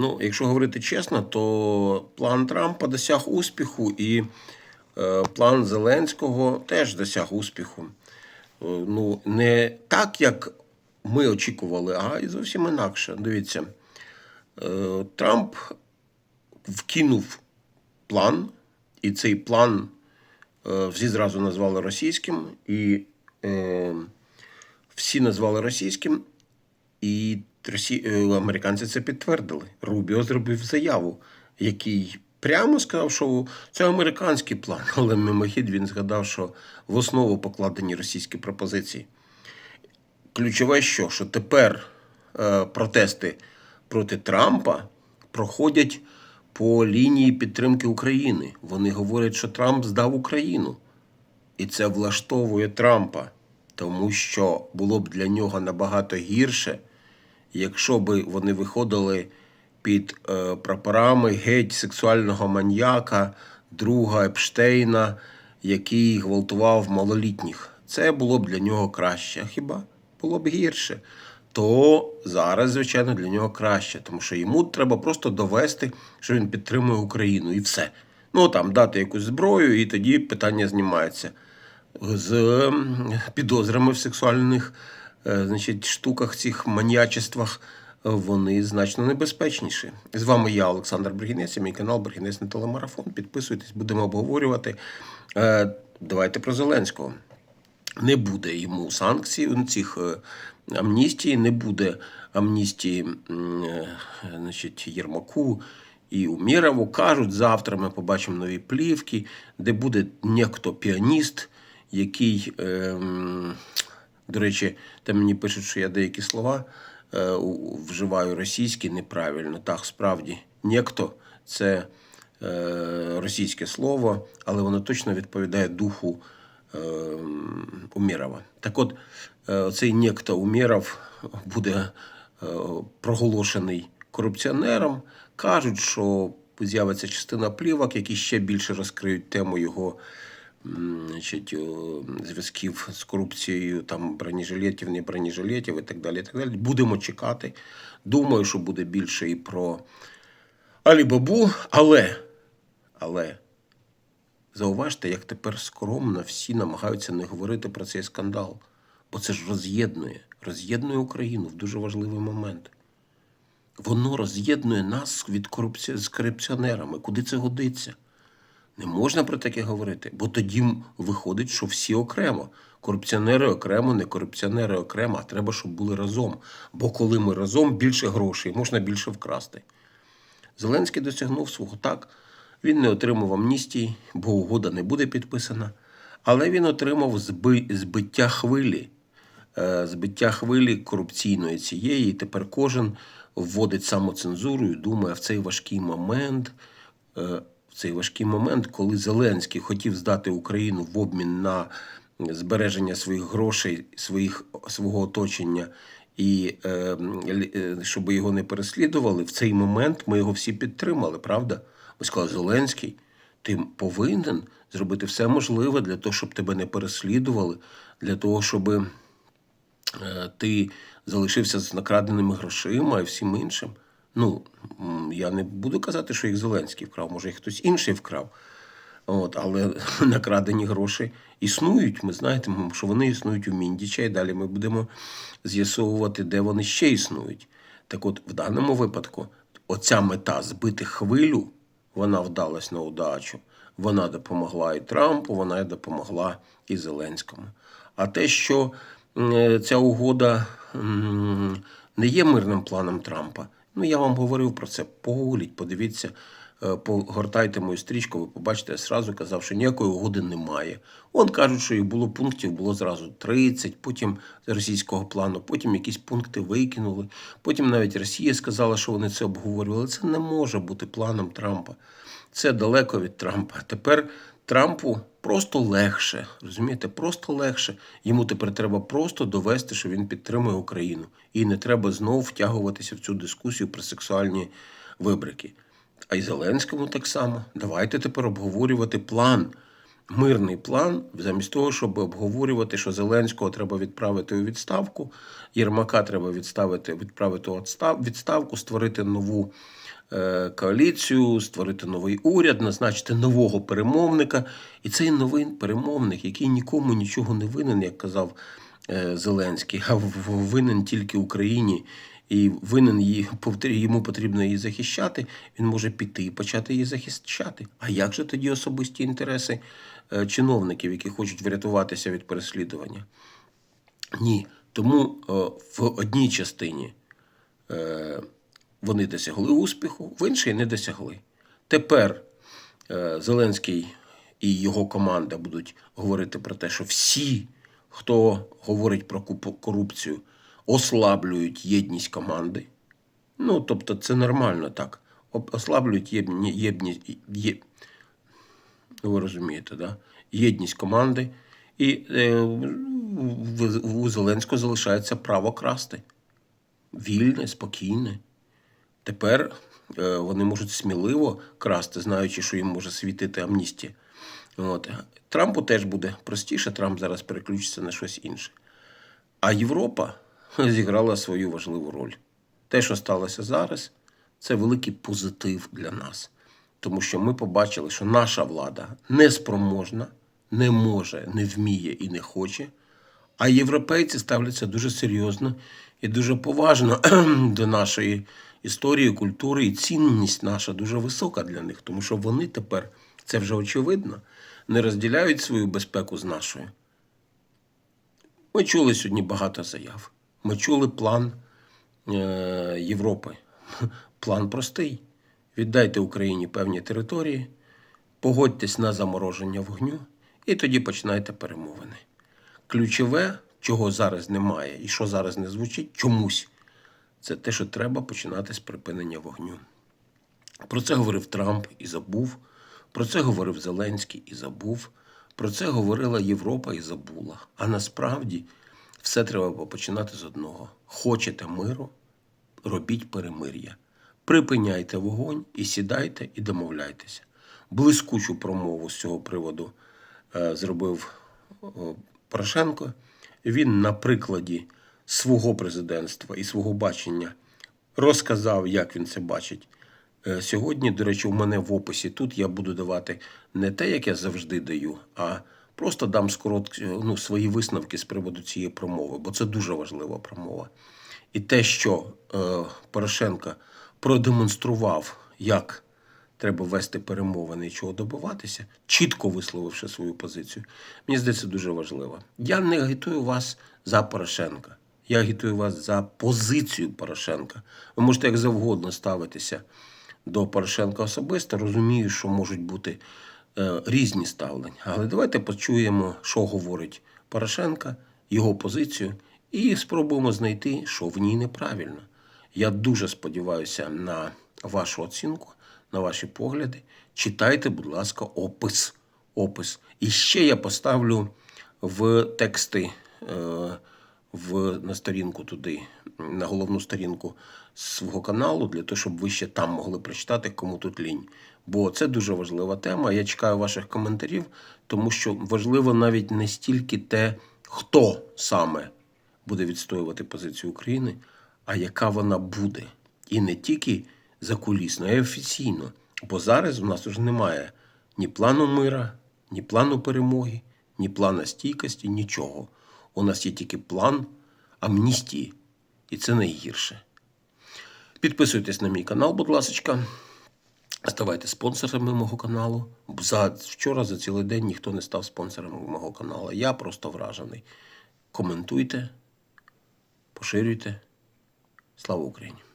Ну, якщо говорити чесно, то план Трампа досяг успіху, і е, план Зеленського теж досяг успіху. Е, ну, не так, як ми очікували, а і зовсім інакше. Дивіться, е, Трамп вкинув план, і цей план всі зразу назвали російським, і всі назвали російським, і росі... е, американці це підтвердили. Рубіо зробив заяву, який прямо сказав, що це американський план, але мимохід він згадав, що в основу покладені російські пропозиції. Ключове, що, що тепер е, протести проти Трампа проходять по лінії підтримки України. Вони говорять, що Трамп здав Україну. І це влаштовує Трампа, тому що було б для нього набагато гірше, якщо б вони виходили під е, прапорами геть сексуального маньяка, друга Епштейна, який гвалтував малолітніх. Це було б для нього краще. А хіба було б гірше? То зараз, звичайно, для нього краще, тому що йому треба просто довести, що він підтримує Україну, і все. Ну там дати якусь зброю, і тоді питання знімається з підозрами в сексуальних значить, штуках, цих маньячествах, е, вони значно небезпечніші. З вами я, Олександр Бригінець, і мій канал Бригінець на телемарафон. Підписуйтесь, будемо обговорювати. Е, Давайте про Зеленського. Не буде йому санкцій, ну, цих е, амністій, не буде амністії е, значить, Єрмаку і Умірову. Кажуть, завтра ми побачимо нові плівки, де буде некто піаніст, який, е, до речі, там мені пишуть, що я деякі слова е, вживаю російські неправильно. Так, справді, некто це е, російське слово, але воно точно відповідає духу е, Умірова. Так от, е, цей некто Уміров буде е, проголошений корупціонером. Кажуть, що з'явиться частина плівок, які ще більше розкриють тему його значить, зв'язків з корупцією, там бронежилетів, не бронежилетів і так далі. І так далі. Будемо чекати. Думаю, що буде більше і про Алібабу, але, але зауважте, як тепер скромно всі намагаються не говорити про цей скандал. Бо це ж роз'єднує, роз'єднує Україну в дуже важливий момент. Воно роз'єднує нас від корупці... з корупціонерами. Куди це годиться? Не можна про таке говорити, бо тоді виходить, що всі окремо. Корупціонери окремо, не корупціонери окремо, а треба, щоб були разом. Бо коли ми разом, більше грошей, можна більше вкрасти. Зеленський досягнув свого так. Він не отримав амністії, бо угода не буде підписана. Але він отримав зби... збиття хвилі, е, збиття хвилі корупційної цієї. І тепер кожен вводить самоцензуру і думає в цей важкий момент, е, цей важкий момент, коли Зеленський хотів здати Україну в обмін на збереження своїх грошей, своїх, свого оточення. І е, е, щоб його не переслідували, в цей момент ми його всі підтримали, правда? Ми сказали, Зеленський, ти повинен зробити все можливе для того, щоб тебе не переслідували, для того, щоб е, ти залишився з накраденими грошима і всім іншим. Ну, я не буду казати, що їх Зеленський вкрав, може, їх хтось інший вкрав. От, але накрадені гроші існують. Ми знаємо, що вони існують у Міндіча, і далі ми будемо з'ясовувати, де вони ще існують. Так от, в даному випадку, оця мета збити хвилю, вона вдалась на удачу. Вона допомогла і Трампу, вона допомогла і Зеленському. А те, що ця угода не є мирним планом Трампа, ну я вам говорив про це. Погуліть, подивіться, е, погортайте мою стрічку, ви побачите, я сразу казав, що ніякої угоди немає. Он кажуть, що їх було пунктів, було зразу 30, потім російського плану, потім якісь пункти викинули. Потім навіть Росія сказала, що вони це обговорювали. Це не може бути планом Трампа. Це далеко від Трампа. Тепер Трампу просто легше, розумієте, просто легше. Йому тепер треба просто довести, що він підтримує Україну. І не треба знову втягуватися в цю дискусію про сексуальні вибрики. А й Зеленському так само. Давайте тепер обговорювати план. Мирний план, замість того, щоб обговорювати, що Зеленського треба відправити у відставку, Єрмака треба відставити, відправити відставку, створити нову коаліцію, створити новий уряд, назначити нового перемовника. І цей новий перемовник, який нікому нічого не винен, як казав е, Зеленський, а винен тільки Україні. І винен її йому потрібно її захищати. Він може піти і почати її захищати. А як же тоді особисті інтереси е, чиновників, які хочуть врятуватися від переслідування? Ні. Тому е, в одній частині е, вони досягли успіху, в іншій не досягли. Тепер е, Зеленський і його команда будуть говорити про те, що всі, хто говорить про корупцію, ослаблюють єдність команди. Ну, тобто, це нормально так. Ослаблюють єдні- єдність, є, ви розумієте, да? єдність команди. І е, у Зеленського залишається право красти. Вільне, спокійне. Тепер е, вони можуть сміливо красти, знаючи, що їм може світити амністія. От. Трампу теж буде простіше, Трамп зараз переключиться на щось інше. А Європа зіграла свою важливу роль. Те, що сталося зараз, це великий позитив для нас. Тому що ми побачили, що наша влада неспроможна, не може, не вміє і не хоче. А європейці ставляться дуже серйозно і дуже поважно до нашої історії, культури, і цінність наша дуже висока для них, тому що вони тепер, це вже очевидно, не розділяють свою безпеку з нашою. Ми чули сьогодні багато заяв. Ми чули план е, Європи. План простий. Віддайте Україні певні території, погодьтесь на замороження вогню, і тоді починайте перемовини. Ключове, чого зараз немає і що зараз не звучить, чомусь, це те, що треба починати з припинення вогню. Про це говорив Трамп і забув. Про це говорив Зеленський і забув. Про це говорила Європа і забула. А насправді все треба починати з одного: хочете миру, робіть перемир'я. Припиняйте вогонь і сідайте і домовляйтеся. Блискучу промову з цього приводу е, зробив Порошенко. Він на прикладі свого президентства і свого бачення розказав, як він це бачить. Е, Сьогодні, до речі, у мене в описі тут я буду давати не те, як я завжди даю, а просто дам скорот, ну, свої висновки з приводу цієї промови, бо це дуже важлива промова. І те, що е, Порошенко продемонстрував, як треба вести перемовини і чого добиватися, чітко висловивши свою позицію, мені здається, дуже важливо. Я не агітую вас за Порошенка. Я агітую вас за позицію Порошенка. Ви можете як завгодно ставитися до Порошенка особисто. Розумію, що можуть бути е, різні ставлення. Але давайте почуємо, що говорить Порошенка, його позицію, і спробуємо знайти, що в ній неправильно. Я дуже сподіваюся на вашу оцінку, на ваші погляди. Читайте, будь ласка, опис. опис. І ще я поставлю в тексти е, в, на сторінку туди, на головну сторінку свого каналу, для того, щоб ви ще там могли прочитати, кому тут лінь. Бо це дуже важлива тема. Я чекаю ваших коментарів, тому що важливо навіть не стільки те, хто саме буде відстоювати позицію України, а яка вона буде. І не тільки закулісно, а й офіційно. Бо зараз у нас вже немає ні плану мира, ні плану перемоги, ні плану стійкості, нічого. У нас є тільки план амністії. І це найгірше. Підписуйтесь на мій канал, будь ласка. Ставайте спонсорами мого каналу. За вчора за цілий день ніхто не став спонсором мого каналу. Я просто вражений. Коментуйте, поширюйте. Слава Україні!